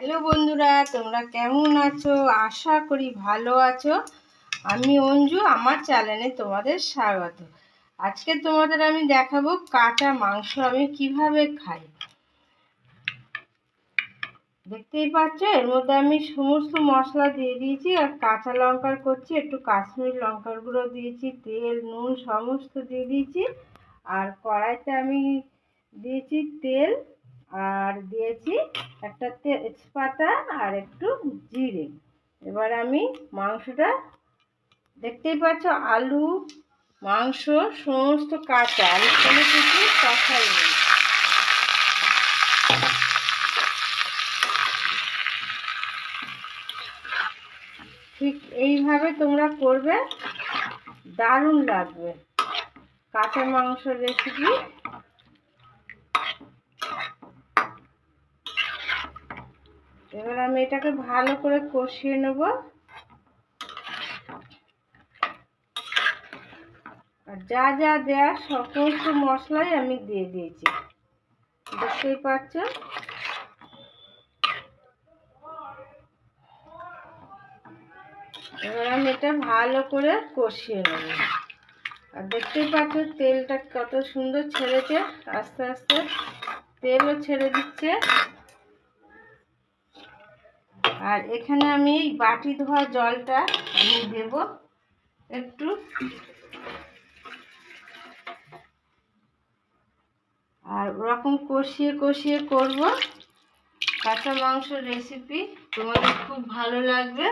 Hello বন্ধুরা, তোমরা কেমন আছো? আশা করি ভালো আছো। আমি অঞ্জু, আমার চ্যানেলে তোমাদের স্বাগত। আজকে তোমাদের আমি দেখাবো কাঁচা মাংস আমি কীভাবে খাই। দেখতেই পাচ্ছ, এর মধ্যে আমি সমস্ত মশলা দিয়ে দিয়েছি, আর কাঁচা লঙ্কার করছি, একটু কাশ্মীর লঙ্কার গুঁড়ো দিয়েছি, তেল, নুন, সমস্ত দিয়ে দিয়েছি, আর কড়াইতে আমি দিয়েছি তেল আর দিয়েছি একটা তেজপাতা আর একটু জিরে। এবার আমি মাংসটা, দেখতেই পাচ্ছ আলু, মাংস, সমস্ত কাঁচা আলু, কোনো কিছু কষাই নেই। ঠিক এইভাবে তোমরা করবে, দারুণ লাগবে। কাঁচা মাংস রেসিপি এবার আমি এটাকে ভালো করে কষিয়ে নেব। আর যা যা দেয়া সমস্ত মশলাই আমি দিয়ে দিয়েছি। দেখতেই পাচ্ছ? এবার আমি এটা ভালো করে কষিয়ে নেব। আর দেখতেই পাচ্ছ, তেলটা কত সুন্দর ছেড়েছে, আস্তে আস্তে তেলও ছেড়ে দিচ্ছে। আর এখানে আমি এই বাটি ধোয়া জলটা আমি দেব। একটু। আর ওরকম কষিয়ে কষিয়ে করব। কাঁচা মাংস রেসিপি তোমাদের খুব ভালো লাগবে।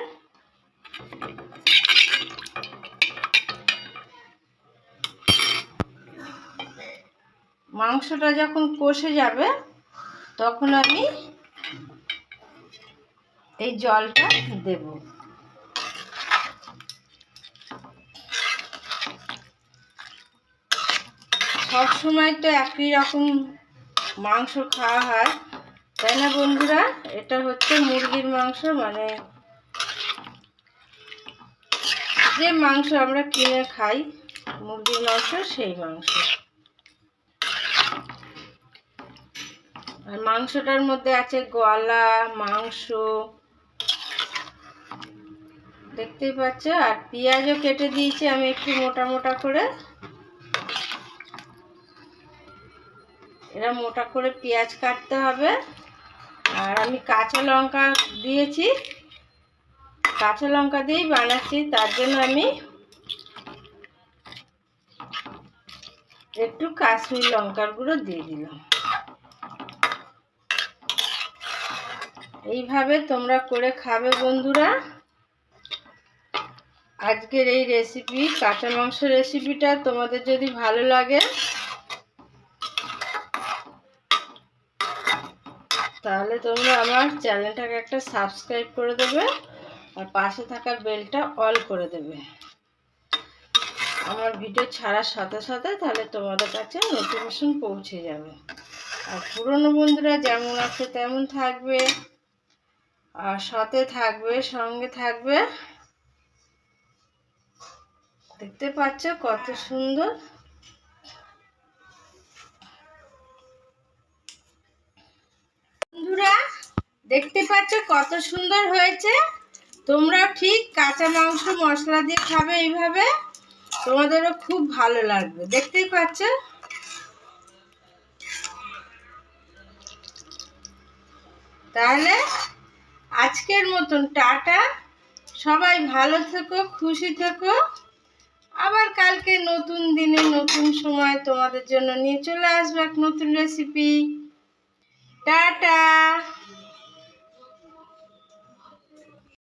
মাংসটা যখন কষে যাবে, তখন আমি এই জলটা দেব। সব সময় তো একই রকম মাংস খাওয়া হয়। তাই না বন্ধুরা? এটা হচ্ছে মুরগির মাংস মানে যে মাংস আমরা কিনে খাই, মুরগির মাংস, সেই মাংস। আর মাংসটার মধ্যে আছে গলা, মাংস দেখতেই পাচ্ছ? আর পেঁয়াজও কেটে দিয়েছি আমি একটু মোটা মোটা করে। এরা মোটা করে পেঁয়াজ কাটতে হবে। আর আমি কাঁচা লঙ্কা দিয়েছি। কাঁচা লঙ্কা দিয়েই বানাচ্ছি, তার জন্য আমি একটু কাশ্মীর লঙ্কার গুঁড়ো দিয়ে দিলাম। এইভাবে তোমরা করে খাবে বন্ধুরা। আজকের এই রেসিপি কাঁচা মাংস রেসিপিটা তোমাদের যদি ভালো লাগে, তাহলে তোমরা আমার চ্যানেলটাকে একটা সাবস্ক্রাইব করে দেবে আর পাশে থাকা বেলটা অল করে দেবে। আমার ভিডিও ছাড়ার সাথে সাথে তাহলে তোমাদের কাছে নোটিফিকেশন পৌঁছে যাবে। আর পুরনো বন্ধুরা যেমন আছে তেমন থাকবে, আর সাথে থাকবে, সঙ্গে থাকবে। দেখতে পাচ্ছ কত সুন্দর। বন্ধুরা, দেখতে পাচ্ছ কত সুন্দর হয়েছে। তোমরা ঠিক কাঁচা মাংস মশলা দিয়ে খাবে এইভাবে। তোমাদেরও খুব ভালো লাগবে। দেখতেই পাচ্ছ? তাহলে আজকের মতন টাটা। সবাই ভালো থেকো, খুশি থেকো। আবার কালকে নতুন দিনে নতুন সময় তোমাদের জন্য নিয়ে চলে আসব এক নতুন রেসিপি টাটা!